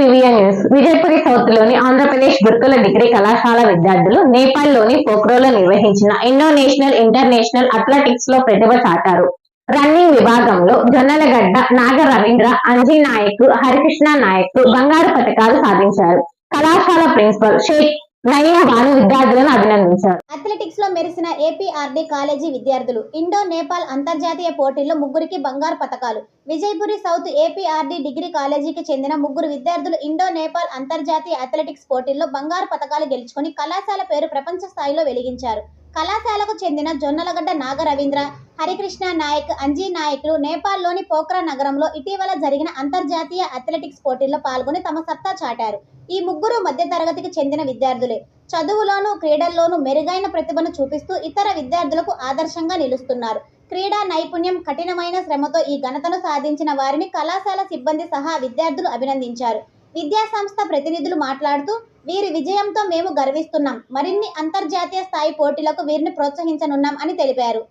VVN news Vijayapuri సౌత్లోని ఆంధ్రప్రదేశ్ గురుకుల degree కళాశాల విద్యార్థులు నేపాల్లోని పోక్రోలో నిర్వహించిన ఇండోనేషనల్ ఇంటర్నేషనల్ అథ్లెటిక్స్లో ప్రతిభ చాటారు. రన్నింగ్ విభాగంలో జొన్నలగడ్డ నాగ రవీంద్ర అంజీ నాయక్ హరికృష్ణ నాయక్ బంగారు పథకాలు సాధించారు. కళాశాల ప్రిన్సిపల్ షేక్ నయీం విద్యార్థులను అభినందించారు. అథ్లెటిక్స్లో మెరిసిన ఏపీఆర్డీ కాలేజీ విద్యార్థులు ఇండో నేపాల్ అంతర్జాతీయ పోటీల్లో ముగ్గురికి బంగారు పతకాలు. విజయపురి సౌత్ ఏపీఆర్డీ డిగ్రీ కాలేజీకి చెందిన ముగ్గురు విద్యార్థులు ఇండో నేపాల్ అంతర్జాతీయ అథ్లెటిక్స్ పోటీల్లో బంగారు పతకాలు గెలుచుకొని కళాశాల పేరు ప్రపంచ స్థాయిలో వెలిగించారు. కళాశాలకు చెందిన జొన్నలగడ్డ నాగ రవీంద్ర హరికృష్ణ నాయక్ అంజీ నాయకులు నేపాల్లోని పోఖ్రా నగరంలో ఇటీవల జరిగిన అంతర్జాతీయ అథ్లెటిక్స్ పోటీల్లో పాల్గొని తమ సత్తా చాటారు. ఈ ముగ్గురు మధ్యతరగతికి చెందిన విద్యార్థులే. చదువులోనూ క్రీడల్లోనూ మెరుగైన ప్రతిభను చూపిస్తూ ఇతర విద్యార్థులకు ఆదర్శంగా నిలుస్తున్నారు. క్రీడా నైపుణ్యం కఠినమైన శ్రమతో ఈ ఘనతను సాధించిన వారిని కళాశాల సిబ్బంది సహా విద్యార్థులు అభినందించారు. విద్యా సంస్థ ప్రతినిధులు మాట్లాడుతూ వీరి విజయంతో మేము గర్విస్తున్నాం. మరిన్ని అంతర్జాతీయ స్థాయి పోటీలకు వీరిని ప్రోత్సహించనున్నాం అని తెలిపారు.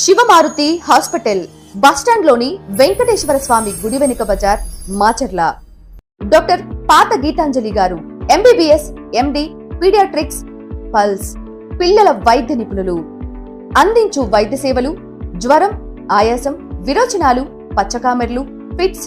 శివమారుతి హాస్పిటల్ బస్టాండ్లోని వెంకటేశ్వర స్వామి గుడి వెనుక బజార్ మాచర్ల. డాక్టర్ పాత గీతాంజలి గారు ఎంబీబీఎస్ ఎండి పీడియాట్రిక్స్ పల్స్ పిల్లల వైద్య నిపుణులు. అందించు వైద్య సేవలు జ్వరం ఆయాసం విరోచనాలు పచ్చకామెర్లు ఫిట్స్